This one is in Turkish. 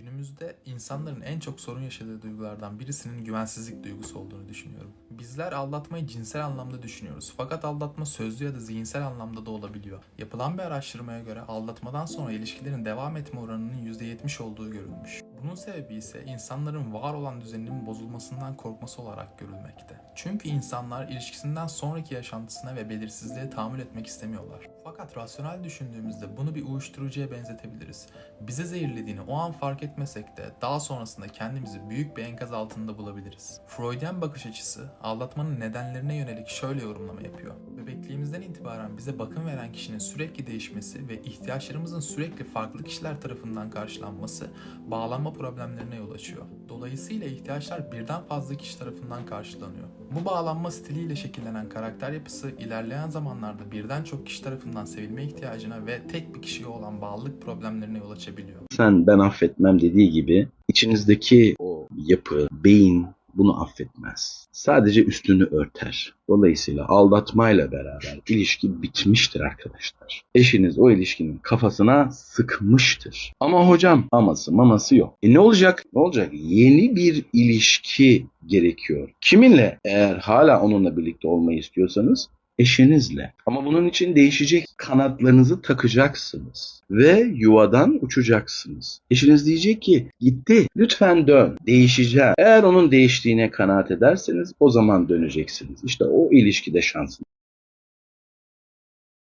Günümüzde insanların en çok sorun yaşadığı duygulardan birisinin güvensizlik duygusu olduğunu düşünüyorum. Bizler aldatmayı cinsel anlamda düşünüyoruz. Fakat aldatma sözlü ya da zihinsel anlamda da olabiliyor. Yapılan bir araştırmaya göre aldatmadan sonra ilişkilerin devam etme oranının %70 olduğu görülmüş. Bunun sebebi ise insanların var olan düzeninin bozulmasından korkması olarak görülmekte. Çünkü insanlar ilişkisinden sonraki yaşantısına ve belirsizliğe tahammül etmek istemiyorlar. Fakat rasyonel düşündüğümüzde bunu bir uyuşturucuya benzetebiliriz. Bize zehirlediğini o an fark etmesek de daha sonrasında kendimizi büyük bir enkaz altında bulabiliriz. Freudian bakış açısı aldatmanın nedenlerine yönelik şöyle yorumlama yapıyor. Bebekliğimizden itibaren bize bakım veren kişinin sürekli değişmesi ve ihtiyaçlarımızın sürekli farklı kişiler tarafından karşılanması bağlanma problemlerine yol açıyor. Dolayısıyla ihtiyaçlar birden fazla kişi tarafından karşılanıyor. Bu bağlanma stiliyle şekillenen karakter yapısı ilerleyen zamanlarda birden çok kişi tarafından sevilme ihtiyacına ve tek bir kişiye olan bağlılık problemlerine yol açabiliyor. sen ben affetmem dediği gibi içinizdeki o yapı, beyin bunu affetmez. Sadece üstünü örter. Dolayısıyla aldatmayla beraber ilişki bitmiştir arkadaşlar. Eşiniz o ilişkinin kafasına sıkmıştır. Ama hocam aması maması yok. E ne olacak? Ne olacak? Yeni bir ilişki gerekiyor. Kiminle? Eğer hala onunla birlikte olmayı istiyorsanız eşinizle. Ama bunun için değişecek kanatlarınızı takacaksınız ve yuvadan uçacaksınız. Eşiniz diyecek ki gitti lütfen dön değişeceğim. Eğer onun değiştiğine kanaat ederseniz o zaman döneceksiniz. İşte o ilişkide şansınız.